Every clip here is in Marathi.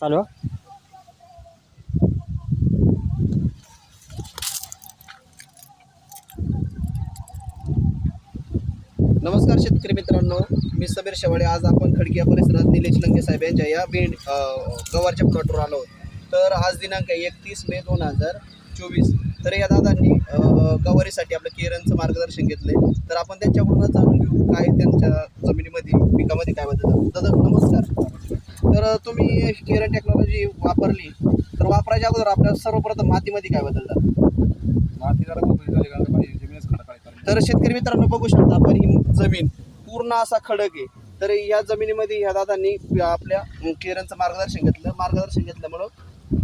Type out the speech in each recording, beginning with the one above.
चालू नमस्कार शेतकरी मित्रांनो मी समीर शेवाळे. आज आपण खडकिया परिसरात निलेश लंगे साहेब यांच्या या भेंड गवारच्या प्लॉटवर आलो तर आज दिनांक एकतीस मे दोन हजार चोवीस. तर या दादांनी गवारीसाठी आपलं केरनचं मार्गदर्शन घेतलंय. तर आपण त्यांच्याकडूनच जाणून घेऊ काय त्यांच्या जमिनीमध्ये पिकामध्ये काय बदल दादा नमस्कार. तर तुम्ही केरन टेक्नॉलॉजी वापरली तर वापरायच्या अगोदर आपल्या सर्वप्रथम मातीमध्ये काय बदल झाला? माती जरा मोकळी झाली कारण माझी जमीनच खडकाळी करायची तर शेतकरी मित्रांनो बघू शकता आपण ही जमीन पूर्ण असा खडक आहे. तर या जमिनीमध्ये ह्या दादांनी आपल्या केरनचं मार्गदर्शन घेतलं मार्गदर्शन घेतल्यामुळं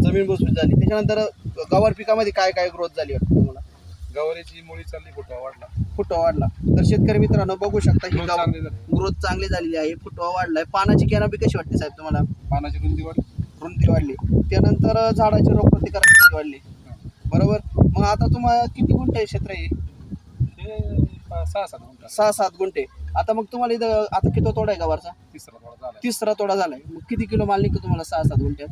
जमीन भुसभुशीत झाली. त्याच्यानंतर गवार पिकामध्ये काय काय ग्रोथ झाली? वाटतं गवारीची मुळी चालली फुटवा वाढला. फुटवा वाढला. तर शेतकरी मित्रांनो बघू शकता ही Growth गाव चांगली झाली. ग्रोथ चांगली झालेली आहे. फुटवा वाढलाय. पानाची कॅनोपी कशी वाटते साहेब तुम्हाला? पानाची रुंदी वाढली. रुंदी वाढली. त्यानंतर झाडाची रोगप्रतिकारक शक्ती वाढली. बरोबर? मग आता तुम्हाला किती गुंठ आहे क्षेत्र आहे हे पा- सहा सात गुंठा. सहा सात गुंठे. आता मग तुम्हाला इथं आता किती तोडा आहे गवारचा? तिसरा थोडा झाला तिसरा तोडा झालाय. मग किती किलो माल निघतो तुम्हाला सहा सात गुंठ्यात?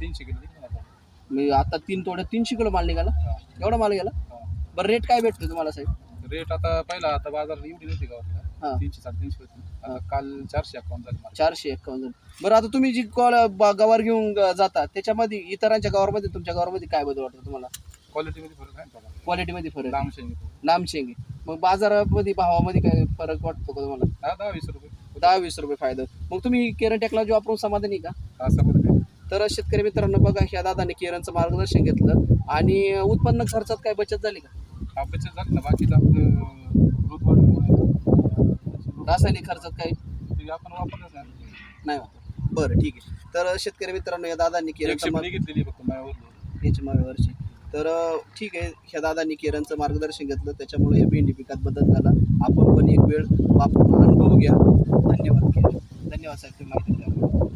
तीनशे किलो निघाला आता. तीन तोड्यात तीनशे किलो माल निघाला? हा, एवढा माल गेला. बरं रेट काय भेटतो तुम्हाला साहेब? रेट आता पहिला आता बाजारात एवढी नव्हती हा. गावाला तीनशे साडेतीनशे होती. आता काल चारशे अकाउंट झाली मला चारशे एक्कावन्न बरं आता तुम्ही जी कॉल गवार घेऊन ग- जाता त्याच्यामध्ये इतरांच्या गावामध्ये तुमच्या गावामध्ये काय बदल वाटतो तुम्हाला? क्वालिटीमध्ये फरक आहे ना थोडा. क्वालिटीमध्ये फरक लांब शेंगी. लांब शेंगे मग बाजारामध्ये भावामध्ये काय फरक वाटतो का तुम्हाला? दहा वीस रुपये. दहा वीस रुपये फायदा. मग तुम्ही केरन टेक्नॉलॉजी वापरून समाधानी का? असं तर शेतकरी मित्रांनो बघा ह्या दादाने केरनचं मार्गदर्शन घेतलं. आणि उत्पन्न खर्चात काय बचत झाली का? बचत झाली ना. बाकीचं आपलं रासायनिक खर्चात ते आपण वापरलंच नाही. बरं ठीक आहे. तर शेतकरी मित्रांनो या दादांनी पण घेतलेली फक्त माझ्यावर याच्या मागेवरची तर ठीक आहे. ह्या दादांनी केरनचं मार्गदर्शन घेतलं. त्याच्यामुळे या भेंडी पिकात बदल झाला. आपण पण एक वेळ वापरून अनुभव घ्या. धन्यवाद धन्यवाद साहेब तुम्ही माहिती